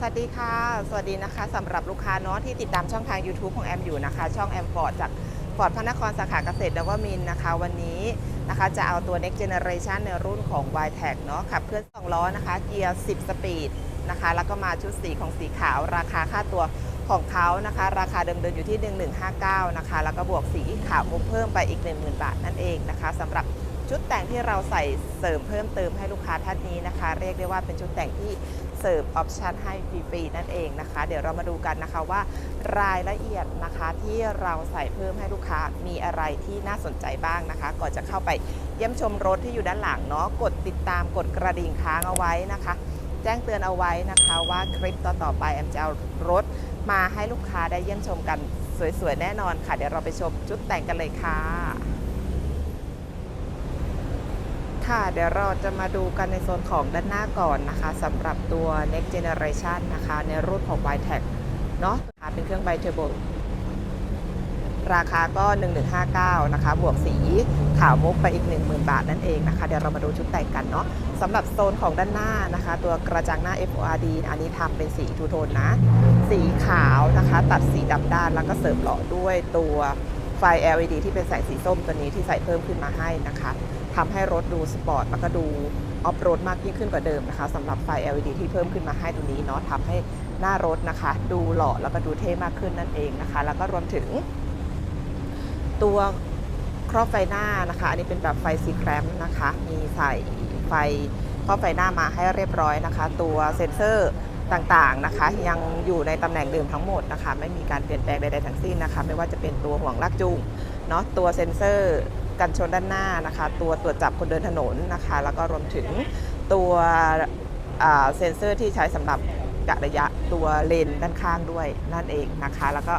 สวัสดีค่ะ สวัสดีนะคะสำหรับลูกค้าเนาะที่ติดตามช่องทาง YouTube ของแอมอยู่นะคะ ช่องแอมฟอร์ดจากฟอร์ดพระนครสาขาเกษตรแล้วก็มินนะคะ วันนี้นะคะจะเอาตัว next generation ในรุ่นของ y t e c เนาะขับเคลื่อน2ล้อนะคะ เกียร์ 10 สปีดนะคะ แล้วก็มาชุดสีของสีขาว ราคาค่าตัวของเขานะคะ ราคาเดิมๆอยู่ที่ 1159 นะคะ แล้วก็บวกสีขาวมุกเพิ่มไปอีก 10,000 บาทนั่นเองนะคะสำหรับ ชุดแต่งที่เราใส่เสริมเพิ่มเติมให้ลูกค้าท่านนี้นะคะ เรียกได้ว่าเป็นชุดแต่งที่เสิร์ฟออปชันให้ฟรีๆนั่นเองนะคะ เดี๋ยวเรามาดูกันนะคะว่ารายละเอียดนะคะที่เราใส่เพิ่มให้ลูกค้ามีอะไรที่น่าสนใจบ้างนะคะ ก่อนจะเข้าไปเยี่ยมชมรถที่อยู่ด้านหลังเนาะกดติดตามกดกระดิ่งค้างเอาไว้นะคะ แจ้งเตือนเอาไว้นะคะว่าคลิปต่อๆไปแอมจะเอารถมาให้ลูกค้าได้เยี่ยมชมกันสวยๆแน่นอนค่ะ เดี๋ยวเราไปชมจุดแต่งกันเลยค่ะ ค่ะ เดี๋ยวเราจะมาดูกันในโซนของด้านหน้าก่อนนะคะสำหรับตัว next generation นะคะ ในรุ่นของ y t e c เนาะค่ะเป็นเครื่องไบเทอร์โบราคาก็ 1159 นะคะ บวกสีขาวมุกไปอีก 10,000 บาทนั่นเองนะคะ เดี๋ยวเรามาดูชุดแต่งกันเนาะสำหรับโซนของด้านหน้านะคะ ตัวกระจังหน้า FORD อันนี้ทำเป็นสีทูโทนนะ สีขาวนะคะ ตัดสีดำด้านแล้วก็เสริมหล่อด้วยตัวไฟ LED ที่เป็นแสงสีส้มตัวนี้ที่ใส่เพิ่มขึ้นมาให้นะคะ ทำให้รถดูสปอร์ตแล้วก็ดูออฟโรดมากยิ่งขึ้นกว่าเดิมนะคะสำหรับไฟ LED ที่เพิ่มขึ้นมาให้ตัวนี้เนาะทำให้หน้ารถนะคะ ดูหล่อแล้วก็ดูเท่มากขึ้นนั่นเองนะคะ แล้วก็รวมถึง ตัวครอบไฟหน้านะคะ อันนี้เป็นแบบไฟสีแครมนะคะ มีใส่ไฟครอบไฟหน้ามาให้เรียบร้อยนะคะ ตัวเซ็นเซอร์ต่างๆนะคะ ยังอยู่ในตำแหน่งเดิมทั้งหมดนะคะ ไม่มีการเปลี่ยนแปลงใดๆทั้งสิ้นนะคะ ไม่ว่าจะเป็นตัวห่วงลากจูงเนาะตัวเซ็นเซอร์ กันชนด้านหน้านะคะ ตัวตรวจจับคนเดินถนนนะคะ แล้วก็รวมถึงตัวเซ็นเซอร์ที่ใช้สำหรับกะระยะตัวเลนด้านข้างด้วยนั่นเองนะคะ แล้วก็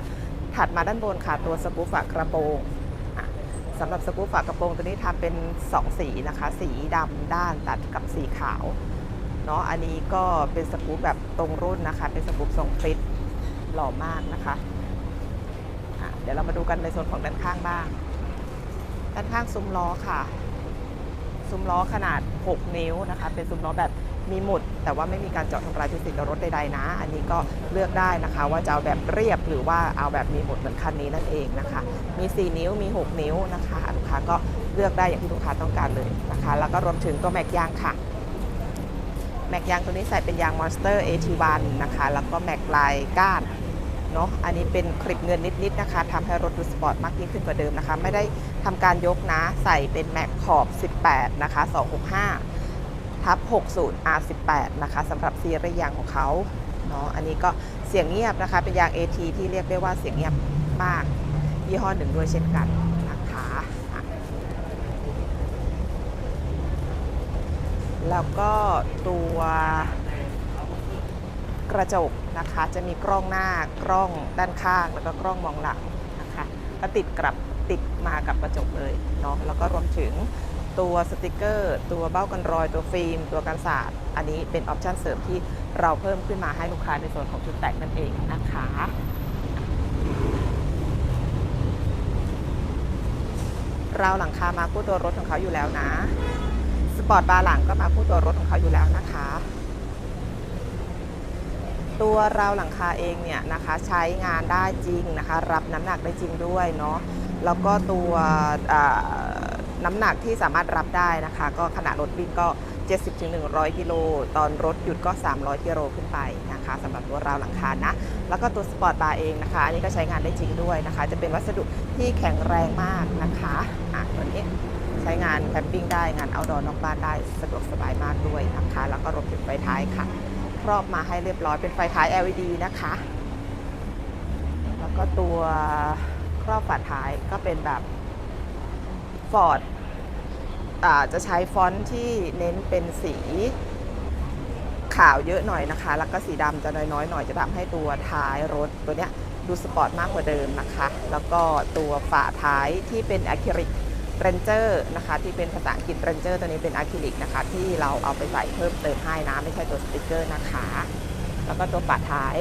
ถัดมาด้านบนค่ะตัวสกูฝากระโปรงสำหรับสกูฝากระโปรงตัวนี้ทำเป็น 2 สีนะคะ สีดำด้านตัดกับสีขาวเนาะอันนี้ก็เป็นสกู๊ปแบบตรงรุ่นนะคะ เป็นสกู๊ปทรงฟิตหล่อมากนะคะะเดี๋ยวเรามาดูกันในส่วนของด้านข้างบ้าง ด้านข้างซุ้มล้อค่ะ ซุ้มล้อขนาด 6 นิ้วนะคะ เป็นซุ้มล้อแบบมีหมุด แต่ว่าไม่มีการเจาะทำลายจุดติดกับรถใดๆนะ อันนี้ก็เลือกได้นะคะ ว่าจะเอาแบบเรียบหรือว่าเอาแบบมีหมุดเหมือนคันนี้นั่นเองนะคะ มี 4 นิ้วมี 6 นิ้วนะคะลูกค้าก็เลือกได้อย่างที่ลูกค้าต้องการเลยนะคะ แล้วก็รวมถึงตัวแม็กยางค่ะแม็กยางตัวนี้ใส่เป็นยาง Monster AT1 นะคะ แล้วก็แม็กลายก้าน เนาะอันนี้เป็นคลิปเงินนิดๆนะคะทำให้รถดูสปอร์ตมากยิ่งขึ้นกว่าเดิมนะคะ ไม่ได้ทำการยกนะใส่เป็นแม็กขอบ 18 นะคะ 265 ทับ 60 R18 นะคะสำหรับซีรีส์ยางของเขาเนาะอันนี้ก็เสียงเงียบนะคะ เป็นยาง AT ที่เรียกได้ว่าเสียงเงียบมาก ยี่ห้อหนึ่งด้วยเช่นกันนะคะอะแล้วก็ตัว กระจกนะคะ จะมีกล้องหน้ากล้องด้านข้าง แล้วก็กล้องมองหลังนะคะก็ติดกลับติดมากับกระจกเลยเนาะแล้วก็รวมถึงตัวสติกเกอร์ ตัวเบ้ากันรอย ตัวฟิล์ม ตัวกันสาดอันนี้เป็นออปชันเสริมที่เราเพิ่มขึ้นมาให้ลูกค้าในส่วนของชุดแต่งนั่นเองนะคะเราวหลังคามาคู่ตัวรถของเขาอยู่แล้วนะ สปอร์ตบาร์หลังก็มาคู่ตัวรถของเขาอยู่แล้วนะคะ ตัวราวหลังคาเองเนี่ยนะคะใช้งานได้จริงนะคะ รับน้ำหนักได้จริงด้วยเนาะแล้วก็ตัวน้ำหนักที่สามารถรับได้นะคะ ก็ขณะรถวิ่งก็ 70-100 กิโลตอนรถหยุดก็ 300 กิโลขึ้นไปนะคะสำหรับตัวราวหลังคานะ แล้วก็ตัวสปอร์ตบาร์เองนะคะ อันนี้ก็ใช้งานได้จริงด้วยนะคะ จะเป็นวัสดุที่แข็งแรงมากนะคะอะตัวนี้ใช้งานแคมปิ้งได้งานเอาดอนอกบ้านได้สะดวกสบายมากด้วยนะคะ แล้วก็รวมถึงไฟท้ายค่ะ รอบมาให้เรียบร้อยเป็นไฟท้าย LED นะคะ แล้วก็ตัวครอบฝาท้ายก็เป็นแบบ Ford จะใช้ฟอนต์ที่เน้นเป็นสีขาวเยอะหน่อยนะคะ แล้วก็สีดำจะน้อยๆหน่อยจะทำให้ตัวท้ายรถตัวเนี้ยดูสปอร์ตมากกว่าเดิมนะคะ แล้วก็ตัวฝาท้ายที่เป็นอะคริลิก เรนเจอร์นะคะที่เป็นภาษาอังกฤษเรนเจอร์ตัวนี้เป็นอะคริลิกนะคะที่เราเอาไปใส่เพิ่มเติมให้นะไม่ใช่ตัวสติกเกอร์นะคะ แล้วก็ตัวฝาท้าย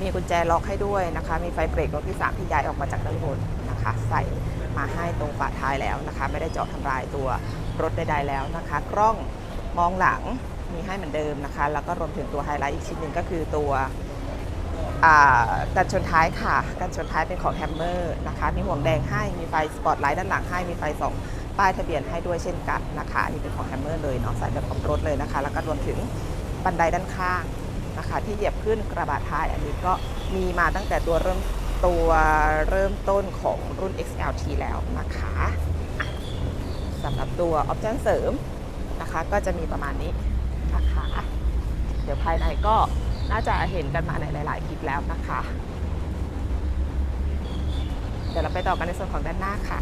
มีกุญแจล็อกให้ด้วยนะคะ มีไฟเบรกรถที่3ที่ย้ายออกมาจากด้านบนนะคะ ใส่มาให้ตรงฝาท้ายแล้วนะคะ ไม่ได้เจาะทำลายตัวรถใดๆแล้วนะคะ กล้องมองหลังมีให้เหมือนเดิมนะคะ แล้วก็รวมถึงตัวไฮไลท์อีกชิ้นหนึ่งก็คือตัว กันชนท้ายค่ะ กันชนท้ายเป็นของแฮมเมอร์นะคะ มีห่วงแดงให้ มีไฟสปอตไลท์ด้านหลังให้ มีไฟสองป้ายทะเบียนให้ด้วยเช่นกันนะคะอันนี้เป็นของแฮมเมอร์เลยเนาะใส่แบบของรถเลยนะคะ แล้วก็รวมถึงบันไดด้านข้างนะคะ ที่เหยียบขึ้นกระบะท้าย อันนี้ก็มีมาตั้งแต่ตัวเริ่มตัวเริ่มต้นของรุ่น XLT แล้วนะคะอะสำหรับตัวออปชั่นเสริมนะคะ ก็จะมีประมาณนี้นะคะ เดี๋ยวภายในก็ น่าจะเห็นกันมาในหลาย ๆ คลิปแล้วนะคะ เดี๋ยวเราไปต่อกันในส่วนของด้านหน้าค่ะ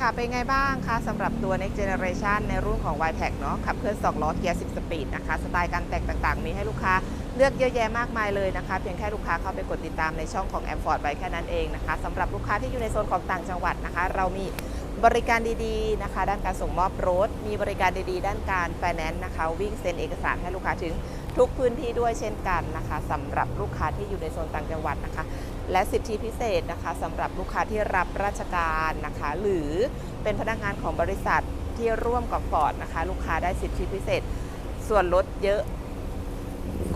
ค่ะเป็นไงบ้างคะสำหรับตัว Next Generation ในรุ่นของ y t e c เนาะขับเคลื่อน2ล้อเกียร์ 10 สปีดนะคะ สไตล์การแต่งต่าง ๆ มีให้ลูกค้าเลือกเยอะแยะมากมายเลยนะคะ เพียงแค่ลูกค้าเข้าไปกดติดตามในช่องของ a m f o r d ไว้แค่นั้นเองนะคะสำหรับลูกค้าที่อยู่ในโซนของต่างจังหวัดนะคะ เรามี บริการดีๆนะคะ ด้านการส่งมอบรถ มีบริการดีๆ ด้านการไฟแนนซ์นะคะ วิ่งเซ็นเอกสารให้ลูกค้าถึงทุกพื้นที่ด้วยเช่นกันนะคะสำหรับลูกค้าที่อยู่ในโซนต่างจังหวัดนะคะ และสิทธิพิเศษนะคะสำหรับลูกค้าที่รับราชการนะคะ หรือเป็นพนักงานของบริษัทที่ร่วมกับฟอร์ดนะคะ ลูกค้าได้สิทธิพิเศษ ส่วนลดเยอะ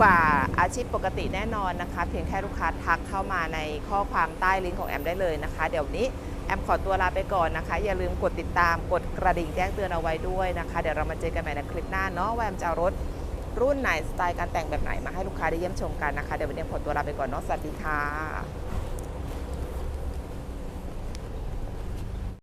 กว่าอาชีพปกติแน่นอนนะคะ เพียงแค่ลูกค้าทักเข้ามาในข้อความใต้ลิงก์ของแอมได้เลยนะคะ เดี๋ยวนี้ แอมขอตัวลาไปก่อนนะคะ อย่าลืมกดติดตามกดกระดิ่งแจ้งเตือนเอาไว้ด้วยนะคะ เดี๋ยวเรามาเจอกันใหม่ในคลิปหน้าเนาะว่าแอมจะรถรุ่นไหนสไตล์การแต่งแบบไหนมาให้ลูกค้าได้เยี่ยมชมกันนะคะ เดี๋ยววันนี้แอมขอตัวลาไปก่อนเนาะสวัสดีค่ะ